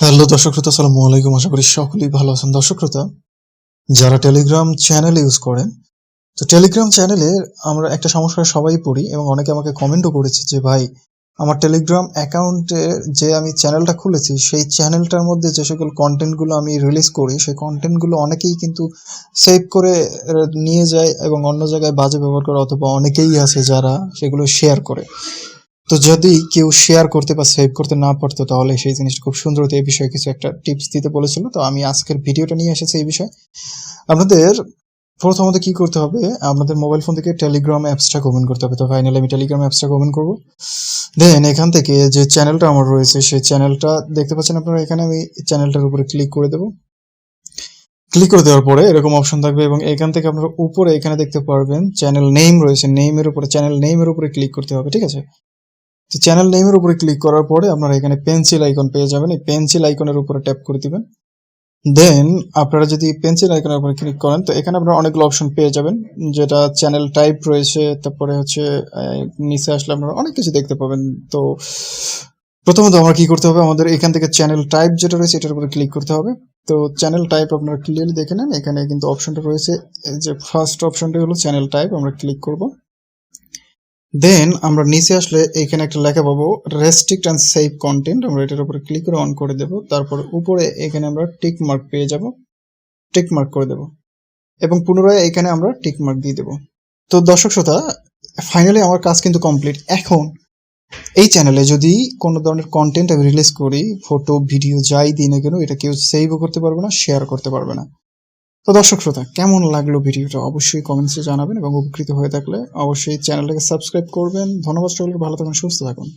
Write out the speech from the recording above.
Hello দর্শক শ্রোতা, আসসালামু আলাইকুম। আশা করি সকলেই ভালো আছেন। দর্শক শ্রোতা, যারা টেলিগ্রাম চ্যানেল ইউজ করেন, তো টেলিগ্রাম চ্যানেলে আমরা একটা সমস্যায় সবাই পড়ি এবং অনেকে আমাকে কমেন্টও করেছে যে, ভাই, আমার টেলিগ্রাম অ্যাকাউন্টে যে আমি চ্যানেলটা খুলেছি, সেই চ্যানেলটার মধ্যে যে সকল কন্টেন্টগুলো আমি রিলিজ করি, সেই কন্টেন্টগুলো অনেকেই কিন্তু সেভ করে নিয়ে যায় এবং অন্য জায়গায় বাজে ব্যবহার করে অথবা অনেকেই আছে যারা সেগুলো শেয়ার করে। তো যদি কেউ শেয়ার করতে বা সেভ করতে না পারতো, তাহলে সেই জিনিসটা খুব সুন্দর হতো। এই বিষয়ে কিছু একটা টিপস দিতে বলেছিল। তো আমি আজকের ভিডিওটা নিয়ে এসেছি এই বিষয়ে। আপনাদের প্রথমত কি করতে হবে? আপনাদের মোবাইল ফোন থেকে টেলিগ্রাম অ্যাপসটা ওপেন করতে হবে। তো ফাইনালি আমি টেলিগ্রাম অ্যাপসটা ওপেন করব। দেন এখান থেকে যে চ্যানেলটা আমার রয়েছে, সেই চ্যানেলটা দেখতে পাচ্ছেন আপনারা এখানে, আমি চ্যানেলটার উপরে ক্লিক করে দেবো। ক্লিক করে দেওয়ার পরে এরকম অপশন থাকবে এবং এখান থেকে আপনারা উপরে এখানে দেখতে পারবেন চ্যানেল নেম রয়েছে। নেমের উপরে চ্যানেল নেমের উপরে ক্লিক করতে হবে, ঠিক আছে? তো চ্যানেল নেমের উপরে ক্লিক করার পরে আপনারা এখানে পেন্সিল আইকন পেয়ে যাবেন। এই পেন্সিল আইকনের উপরে ট্যাপ করে দিবেন। দেন আপনারা যদি পেন্সিল আইকনের উপরে ক্লিক করেন, তো এখানে আপনারা অনেকগুলো অপশন পেয়ে যাবেন। যেটা চ্যানেল টাইপ রয়েছে, তারপরে হচ্ছে নিচে আসলে আপনারা অনেক কিছু দেখতে পাবেন। তো প্রথমত আমরা কি করতে হবে? আমাদের এখান থেকে চ্যানেল টাইপ যেটা রয়েছে, এটার উপরে ক্লিক করতে হবে। তো চ্যানেল টাইপ আপনারা ক্লিয়ারলি দেখে নেন। এখানে কিন্তু অপশনটা রয়েছে। যে ফার্স্ট অপশনটা হলো চ্যানেল টাইপ আমরা ক্লিক করব। দেন আমরা নিচে আসলে এখানে একটা লেখা পাবো রেস্ট্রিক্ট অ্যান্ড সেভ কন্টেন্ট আমরা এটার উপরে ক্লিক করে অন করে দেব। তারপর উপরে এখানে আমরা টিক মার্ক পেয়ে যাব। টিক মার্ক করে দেব। এবং পুনরায় এখানে আমরা টিক মার্ক দিয়ে দেব। তো দর্শক শ্রোতা ফাইনালি আমার কাজ কিন্তু কমপ্লিট এখন, এই চ্যানেলে যদি কোনো ধরনের কন্টেন্ট আমি রিলিজ করি ফটো ভিডিও যাই দিই না কেন, এটা কেউ সেভও করতে পারবে না শেয়ার করতে পারবে না। তো দর্শক শ্রোতা, কেমন লাগল ভিডিওটা? অবশ্যই কমেন্টসে জানাবেন এবং উপকৃত হয়ে থাকলে অবশ্যই চ্যানেলটাকে সাবস্ক্রাইব করবেন। ধন্যবাদ সকলকে, ভালো থাকুন, সুস্থ থাকুন।